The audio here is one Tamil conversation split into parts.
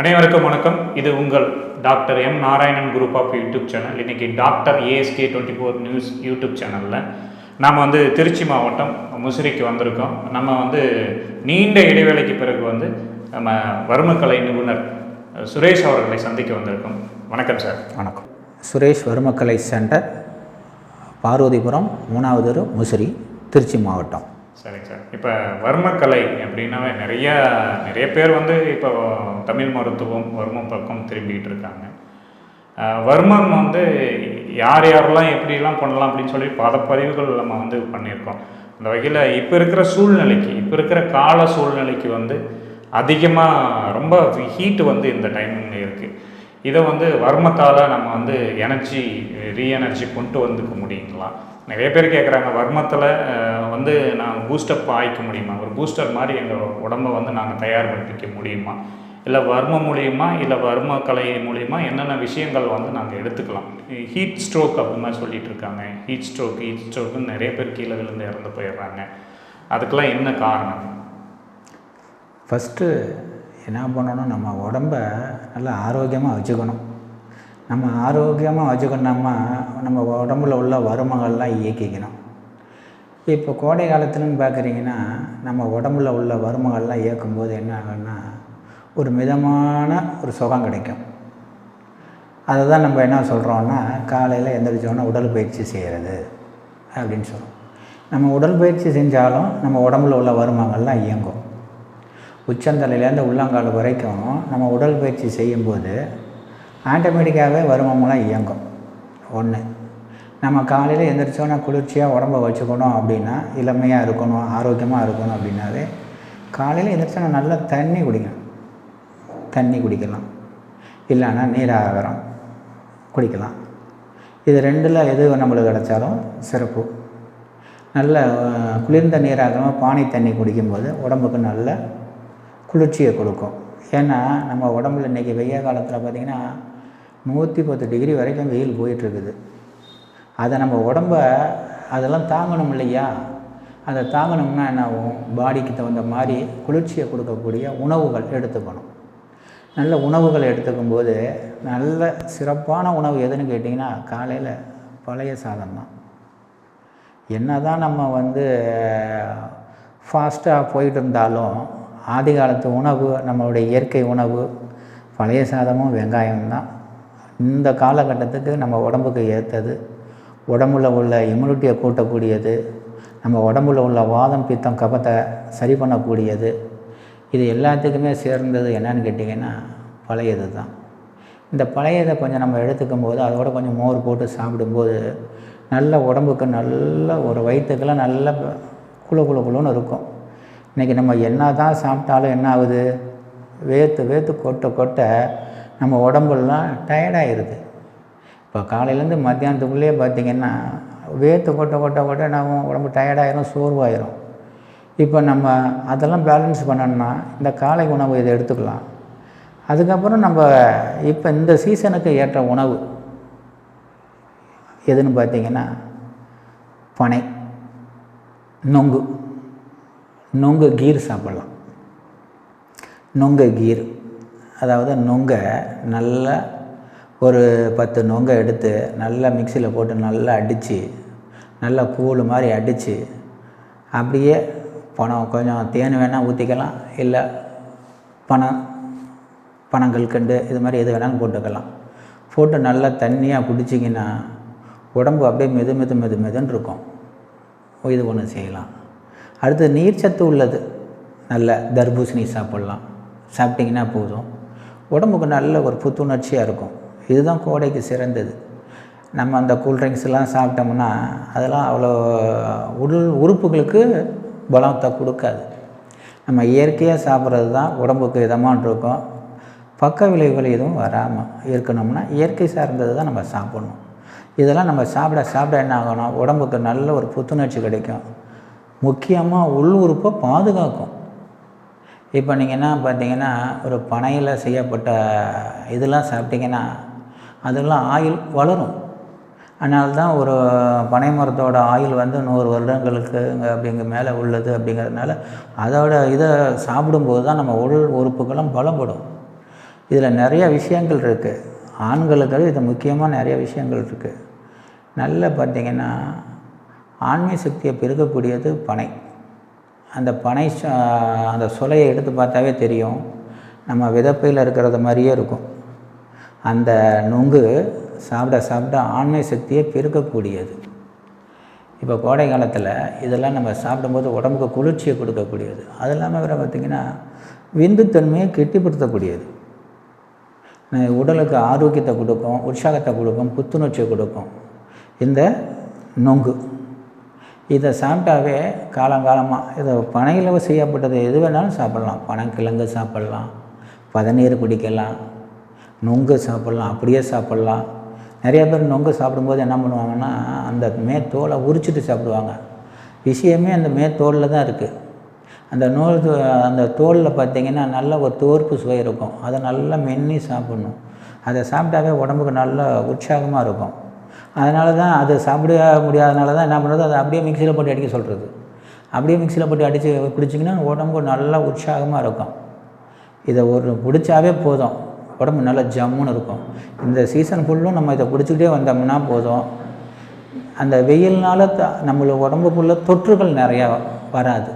அனைவருக்கும் வணக்கம். இது உங்கள் doctor M. Narayanan group of YouTube channel. இன்றைக்கி doctor ASK twenty four news YouTube சேனலில் நாம் வந்து திருச்சி மாவட்டம் முசிறிக்கு வந்திருக்கோம். நம்ம வந்து நீண்ட இடைவேளைக்கு பிறகு வந்து நம்ம வர்மக்கலை நிபுணர் சுரேஷ் அவர்களை சந்திக்க வந்திருக்கோம். வணக்கம் சார். வணக்கம். சுரேஷ் வர்மக்கலை சென்டர் பார்வதிபுரம் மூணாவது முசிறி திருச்சி மாவட்டம். சரிங்க சார். இப்போ வர்மக்கலை அப்படின்னாவே நிறைய நிறைய பேர் வந்து இப்போ தமிழ் மருத்துவம் வர்மம் பக்கம் திரும்பிக்கிட்டு இருக்காங்க. வர்மம் வந்து யார் யாரெல்லாம் எப்படிலாம் பண்ணலாம் அப்படின்னு சொல்லி பல பதிவுகள் நம்ம வந்து பண்ணியிருக்கோம். அந்த வகையில் இப்போ இருக்கிற சூழ்நிலைக்கு இப்போ இருக்கிற கால சூழ்நிலைக்கு வந்து அதிகமாக ரொம்ப ஹீட்டு வந்து இந்த டைம் இருக்குது இதை வந்து வர்மத்தால் நம்ம வந்து எனர்ஜி ரீ எனர்ஜி கொண்டு வந்துக்க முடியுங்களா? நிறைய பேர் கேட்குறாங்க வர்மத்தில் வந்து நான் பூஸ்டப் ஆகிக்க முடியுமா? ஒரு பூஸ்டர் மாதிரி எங்கள் உடம்பை வந்து நாங்கள் தயார்படுத்திக்க முடியுமா? இல்லை வர்ம மூலியமா இல்லை வர்ம கலை மூலியமா என்னென்ன விஷயங்கள் வந்து நாங்கள் எடுத்துக்கலாம்? ஹீட் ஸ்ட்ரோக் அப்படின்னு மாதிரி சொல்லிட்டு இருக்காங்க. ஹீட் ஸ்ட்ரோக் ஹீட் ஸ்ட்ரோக்குன்னு நிறைய பேர் கீழே விழுந்து இறந்து போயிடுறாங்க. அதுக்கெல்லாம் என்ன காரணம்? ஃபஸ்ட்டு என்ன பண்ணணும்? நம்ம உடம்ப நல்லா ஆரோக்கியமாக வச்சுக்கணும். நம்ம ஆரோக்கியமாக வச்சுக்கணும்னா நம்ம உடம்புல உள்ள வருமங்கள்லாம் இயக்கிக்கணும். இப்போ கோடை காலத்துலன்னு பார்க்குறீங்கன்னா நம்ம உடம்புல உள்ள வருமங்கள்லாம் இயக்கும்போது என்ன ஆகும்னா ஒரு மிதமான ஒரு சுகம் கிடைக்கும். அதை தான் நம்ம என்ன சொல்கிறோன்னா காலையில் எந்திரிச்சோன்னா உடற்பயிற்சி செய்கிறது அப்படின்னு சொல்கிறோம் நம்ம உடற்பயிற்சி செஞ்சாலும் நம்ம உடம்புல உள்ள வருமங்கள்லாம் இயங்கும். உச்சந்தலையிலேருந்து உள்ளங்கால் வரைக்கும் நம்ம உடற்பயிற்சி செய்யும்போது ஆட்டோமேட்டிக்காகவே வருமங்கள்லாம் இயங்கும். ஒன்று நம்ம காலையில் எந்திரிச்சோன்னா குளிர்ச்சியாக உடம்ப வச்சுக்கணும் அப்படின்னா இளமையாக இருக்கணும் ஆரோக்கியமாக இருக்கணும் அப்படின்னாவே காலையில் எந்திரிச்சோன்னா நல்லா தண்ணி குடிக்கணும் தண்ணி குடிக்கலாம். இல்லைன்னா நீராகாரம் குடிக்கலாம். இது ரெண்டில் எது நம்மளுக்கு கிடைச்சாலும் சிறப்பு. நல்ல குளிர்ந்த நீராகாரமாக பானை தண்ணி குடிக்கும்போது உடம்புக்கு நல்ல குளிர்ச்சியை கொடுக்கும். ஏன்னா நம்ம உடம்புல இன்றைக்கி வெய்ய காலத்தில் பார்த்திங்கன்னா நூற்றி பத்து டிகிரி வரைக்கும் வெயில் போயிட்டுருக்குது அதை நம்ம உடம்ப அதெல்லாம் தாங்கணும் இல்லையா? அதை தாங்கணும்னா என்ன ஆகும் பாடிக்கு தகுந்த மாதிரி குளிர்ச்சியை கொடுக்கக்கூடிய உணவுகள் எடுத்துக்கணும். நல்ல உணவுகள் எடுத்துக்கும் போது நல்ல சிறப்பான உணவு எதுன்னு கேட்டிங்கன்னா காலையில் பழைய சாதம் தான். என்ன தான் நம்ம வந்து ஃபாஸ்ட்டாக போயிட்டு இருந்தாலும் ஆதி காலத்து உணவு நம்மளுடைய இயற்கை உணவு பழைய சாதமும் வெங்காயம் தான். இந்த காலகட்டத்துக்கு நம்ம உடம்புக்கு ஏற்றது உடம்புல உள்ள இம்யூனிட்டியை கூட்டக்கூடியது நம்ம உடம்புல உள்ள வாதம் பித்தம் கபத்தை சரி பண்ணக்கூடியது. இது எல்லாத்துக்குமே சேர்ந்தது என்னன்னு கேட்டிங்கன்னா பழையது தான் இந்த பழையதை கொஞ்சம் நம்ம எடுத்துக்கும் போது அதோட கொஞ்சம் மோர் போட்டு சாப்பிடும்போது நல்ல உடம்புக்கு நல்ல ஒரு வயிற்றுக்கெல்லாம் நல்ல குளு குளு குளுன்னு இருக்கும். இன்றைக்கி நம்ம என்ன தான் சாப்பிட்டாலும் என்ன ஆகுது? வேர்த்து வேர்த்து கொட்ட கொட்ட நம்ம உடம்புலாம் டயர்டாகிடுது இப்போ காலையிலேருந்து மத்தியானத்துக்குள்ளேயே பார்த்திங்கன்னா வேர்த்து கொட்ட கொட்ட கொட்ட நம்ம உடம்பு டயர்டாயிரும் சோர்வாயிரும். இப்போ நம்ம அதெல்லாம் பேலன்ஸ் பண்ணணும்னா இந்த காலை உணவு இதை எடுத்துக்கலாம். அதுக்கப்புறம் நம்ம இப்போ இந்த சீசனுக்கு ஏற்ற உணவு எதுன்னு பார்த்திங்கன்னா பனை நொங்கு. நொங்கு கீர் சாப்பிட்லாம். நொங்கு கீர் அதாவது நொங்கை நல்லா ஒரு பத்து நொங்கை எடுத்து நல்லா மிக்சியில் போட்டு நல்லா அடித்து நல்லா கூழ் மாதிரி அடித்து அப்படியே பணம் கொஞ்சம் தேன் வேணால் ஊற்றிக்கலாம் இல்லை பணம் பனங்கல்கண்டு இது மாதிரி எது வேணாலும் போட்டுக்கலாம். போட்டு நல்லா தண்ணியாக குடிச்சிங்கன்னா உடம்பு அப்படியே மெது மெது மெது மெதுன்னு இருக்கும். இது ஒன்று செய்யலாம். அடுத்து நீர்ச்சத்து உள்ளது. நல்ல தர்பூசணி சாப்பிட்லாம். சாப்பிட்டிங்கன்னா போதும். உடம்புக்கு நல்ல ஒரு புத்துணர்ச்சியாக இருக்கும். இதுதான் கோடைக்கு சிறந்தது. நம்ம அந்த கூல்ட்ரிங்க்ஸ்லாம் சாப்பிட்டோம்னா அதெல்லாம் அவ்வளோ உடல் உறுப்புகளுக்கு பலத்தை கொடுக்காது. நம்ம இயற்கையாக சாப்பிட்றது தான் உடம்புக்கு இதமான இருக்கும். பக்க விளைவுகள் எதுவும் வராமல் இருக்கணும்னா இயற்கை சார்ந்தது தான் நம்ம சாப்பிடணும். இதெல்லாம் நம்ம சாப்பிட சாப்பிட என்ன ஆகணும் உடம்புக்கு நல்ல ஒரு புத்துணர்ச்சி கிடைக்கும். முக்கியமாக உள் உறுப்பை பாதுகாக்கும். இப்போ நீங்கள் என்ன பார்த்தீங்கன்னா ஒரு பனையில் செய்யப்பட்ட இதெல்லாம் சாப்பிட்டிங்கன்னா அதெல்லாம் ஆயில் வளரும். அதனால தான் ஒரு பனை மரத்தோட ஆயில் வந்து நூறு வருடங்களுக்கு அப்படிங்க மேலே உள்ளது அப்படிங்கிறதுனால அதோட இதை சாப்பிடும்போது தான் நம்ம உடல் உறுப்புகளும் பலப்படும். இதில் நிறைய விஷயங்கள் இருக்குது ஆண்களுக்கு இது முக்கியமாக நிறைய விஷயங்கள் இருக்குது நல்ல பார்த்திங்கன்னா ஆண்மை சக்தியை பெருக்கக்கூடியது பனை. அந்த பனை ச- அந்த சுலையை எடுத்து பார்த்தாவே தெரியும். நம்ம விதப்பையில் இருக்கிறது மாதிரியே இருக்கும். அந்த நுங்கு சாப்பிட சாப்பிட ஆண்மை சக்தியை பெருக்கக்கூடியது. இப்போ கோடை காலத்தில் இதெல்லாம் நம்ம சாப்பிடும்போது உடம்புக்கு குளிர்ச்சியை கொடுக்கக்கூடியது. அது இல்லாமல் வேறு பார்த்திங்கன்னா விந்துத்தன்மையை கெட்டிப்படுத்தக்கூடியது. உடலுக்கு ஆரோக்கியத்தை கொடுக்கும் உற்சாகத்தை கொடுக்கும் புத்துணர்ச்சியை கொடுக்கும். இந்த நொங்கு. இதை சாப்பிட்டாவே காலங்காலமாக இதை பனையில் செய்யப்பட்டது எது வேணாலும் சாப்பிட்லாம். பனங்கிழங்கு சாப்பிட்லாம் பதநீர் குடிக்கலாம் நொங்கு சாப்பிட்லாம் அப்படியே சாப்பிட்லாம். நிறைய பேர் நொங்கு சாப்பிடும்போது என்ன பண்ணுவாங்கன்னா அந்த மேத்தோலை உரிச்சிட்டு சாப்பிடுவாங்க. விஷயமே அந்த மேத்தோலில் தான் இருக்குது அந்த நூல் தோ- அந்த தோலில் பார்த்தீங்கன்னா நல்ல ஒரு தோற்பு சுவை இருக்கும். அதை நல்லா மென்னி சாப்பிடணும். அதை சாப்பிட்டாவே உடம்புக்கு நல்ல உற்சாகமாக இருக்கும். அதனால தான் அது சாப்பிட முடியாதனால தான் என்ன பண்ணுறது? அதை அப்படியே மிக்சியில் போட்டு அடிக்க சொல்கிறது. அப்படியே மிக்சியில் போட்டு அடித்து குடிச்சிங்கன்னா உடம்புக்கு நல்லா உற்சாகமாக இருக்கும். இதை ஒரு பிடிச்சாவே போதும். உடம்பு நல்லா ஜம்முன்னு இருக்கும். இந்த சீசன் ஃபுல்லும் நம்ம இதை பிடிச்சிக்கிட்டே வந்தோம்னா போதும். அந்த வெயில்னால த நம்மளோட உடம்புக்குள்ள தொற்றுகள் நிறையா வராது.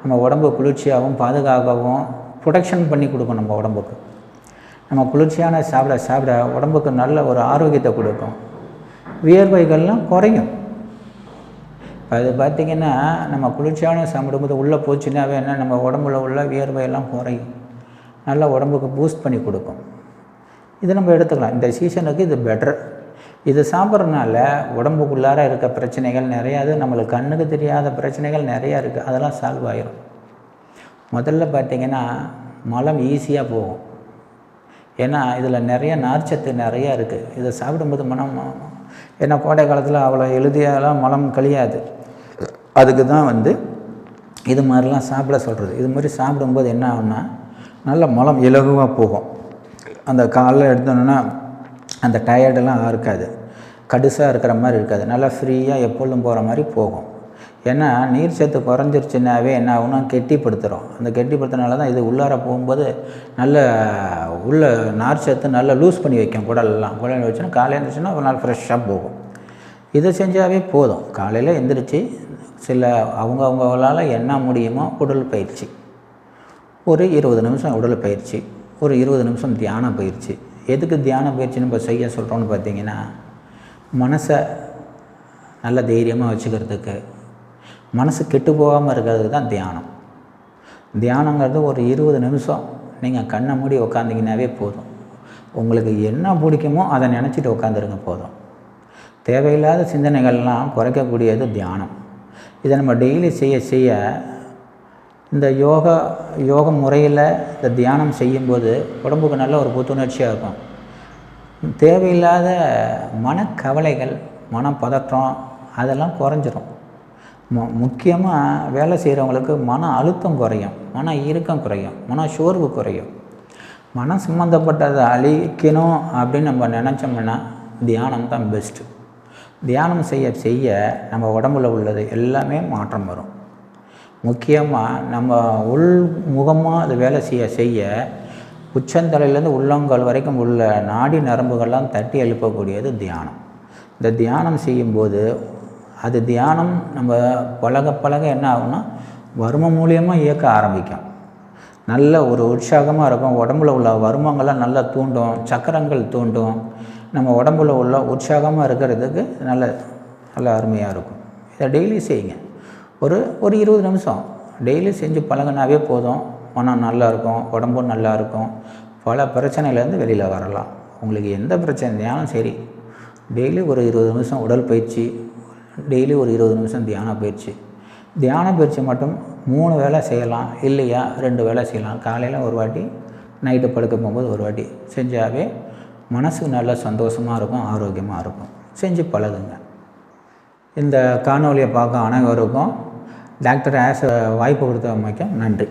நம்ம உடம்பு குளிர்ச்சியாகவும் பாதுகாக்கவும் ப்ரொடெக்ஷன் பண்ணி கொடுக்கும் நம்ம உடம்புக்கு. நம்ம குளிர்ச்சியான சாப்பிட சாப்பிட உடம்புக்கு நல்ல ஒரு ஆரோக்கியத்தை கொடுக்கும். வியர்வைகள்லாம் குறையும். இப்போ அது பார்த்திங்கன்னா நம்ம குளிர்ச்சியான சாப்பிடும்போது உள்ளே போச்சுன்னாவே என்ன நம்ம உடம்புல உள்ள வியர்வையெல்லாம் குறையும். நல்லா உடம்புக்கு பூஸ்ட் பண்ணி கொடுக்கும். இது நம்ம எடுத்துக்கலாம். இந்த சீசனுக்கு இது பெட்டர் இது சாப்பிட்றதுனால உடம்புக்குள்ளார இருக்க பிரச்சனைகள் நிறையா அது நம்மளுக்கு கண்ணுக்கு தெரியாத பிரச்சனைகள் நிறையா இருக்குது அதெல்லாம் சால்வ் ஆகிரும் முதல்ல பார்த்திங்கன்னா மலம் ஈஸியாக போகும். ஏன்னா இதில் நிறைய நார்ச்சத்து நிறையா இருக்குது இதை சாப்பிடும்போது மனம் ஏன்னா கோடை காலத்தில் அவ்வளோ எழுதியாலாம் மலம் கழியாது. அதுக்கு தான் வந்து இது மாதிரிலாம் சாப்பிட சொல்கிறது இது மாதிரி சாப்பிடும்போது என்ன ஆகுன்னா நல்ல மலம் இலகுவாக போகும். அந்த காலில் எடுத்தோன்னா அந்த டயர்டெல்லாம் இருக்காது கடுசாக இருக்கிற மாதிரி இருக்காது. நல்லா ஃப்ரீயாக எப்பொழுதும் போகிற மாதிரி போகும். ஏன்னா நீர் சத்து குறைஞ்சிருச்சுனாவே என்ன ஆகும்னா கெட்டிப்படுத்துகிறோம் அந்த கெட்டிப்படுத்தினால தான் இது உள்ளார போகும்போது நல்ல உள்ள நார் சத்து நல்லா லூஸ் பண்ணி வைக்கும் குடலெல்லாம் குடல் வச்சுன்னா காலையில் இருந்துச்சுன்னா ஒரு நாள் ஃப்ரெஷ்ஷாக போகும். இதை செஞ்சாவே போதும். காலையில் எந்திரிச்சு சில அவங்கவுங்களால் என்ன முடியுமோ உடல் பயிற்சி. ஒரு இருபது நிமிஷம் உடல் பயிற்சி ஒரு இருபது நிமிஷம் தியான பயிற்சி. எதுக்கு தியான பயிற்சி நம்ம செய்ய சொல்கிறோம்னு பார்த்தீங்கன்னா மனசை நல்ல தைரியமாக வச்சுக்கிறதுக்கு மனசு கெட்டு போகாமல் இருக்கிறதுக்கு தான் தியானம். தியானங்கிறது ஒரு இருபது நிமிஷம் நீங்கள் கண்ணை மூடி உக்காந்திங்கனாவே போதும். உங்களுக்கு என்ன பிடிக்குமோ அதை நினச்சிட்டு உட்காந்துருங்க போதும். தேவையில்லாத சிந்தனைகள்லாம் குறைக்கக்கூடியது தியானம். இதை நம்ம டெய்லி செய்ய செய்ய இந்த யோகா யோக முறையில் இந்த தியானம் செய்யும்போது உடம்புக்கு நல்ல ஒரு புத்துணர்ச்சியாக இருக்கும். தேவையில்லாத மனக்கவலைகள் மனப்பதற்றம் அதெல்லாம் குறைஞ்சிரும். மு முக்கியமாக வேலை செய்கிறவங்களுக்கு மன அழுத்தம் குறையும் மன இறுக்கம் குறையும் மன சோர்வு குறையும். மனம் சம்மந்தப்பட்டதை அழிக்கணும் அப்படின்னு நம்ம நினச்சோம்னா தியானம் தான் பெஸ்ட்டு தியானம் செய்ய செய்ய நம்ம உடம்புல உள்ளது எல்லாமே மாற்றம் வரும். முக்கியமாக நம்ம உள் முகமாக அது வேலை செய்ய செய்ய உச்சந்தலையிலேருந்து உள்ளங்கால் வரைக்கும் உள்ள நாடி நரம்புகள்லாம் தட்டி எழுப்பக்கூடியது தியானம். இந்த தியானம் செய்யும்போது அது தியானம் நம்ம பழக பழக என்ன ஆகும்னா வரும மூலியமாக இயக்க ஆரம்பிக்கும். நல்ல ஒரு உற்சாகமாக இருக்கும். உடம்புல உள்ள வருமங்கள்லாம் நல்லா தூண்டும் சக்கரங்கள் தூண்டும். நம்ம உடம்புல உள்ள உற்சாகமாக இருக்கிறதுக்கு நல்ல நல்ல அருமையாக இருக்கும். இதை டெய்லி செய்யுங்க. ஒரு ஒரு இருபது நிமிஷம். டெய்லி செஞ்சு பழகுனாவே போதும். மனம் நல்லாயிருக்கும் உடம்பும் நல்லா இருக்கும் பல பிரச்சனையிலேருந்து வெளியில் வரலாம். உங்களுக்கு எந்த பிரச்சனையாலும் சரி. டெய்லி ஒரு இருபது நிமிஷம் உடல் பயிற்சி டெய்லி ஒரு இருபது நிமிஷம் தியான பயிற்சி. தியான பயிற்சி மட்டும் மூணு வேளை செய்யலாம் இல்லையா? ரெண்டு வேளை செய்யலாம். காலையில் ஒரு வாட்டி நைட்டு படுக்க போகும்போது ஒரு வாட்டி. செஞ்சாவே மனசுக்கு நல்ல சந்தோஷமாக இருக்கும் ஆரோக்கியமாக இருக்கும். செஞ்சு பழகுங்க. இந்த காணொலியை பார்க்க அனைவருக்கும் டாக்டர் ஆஸ் வாய்ப்பு கொடுத்த கொடுத்தமைக்க நன்றி.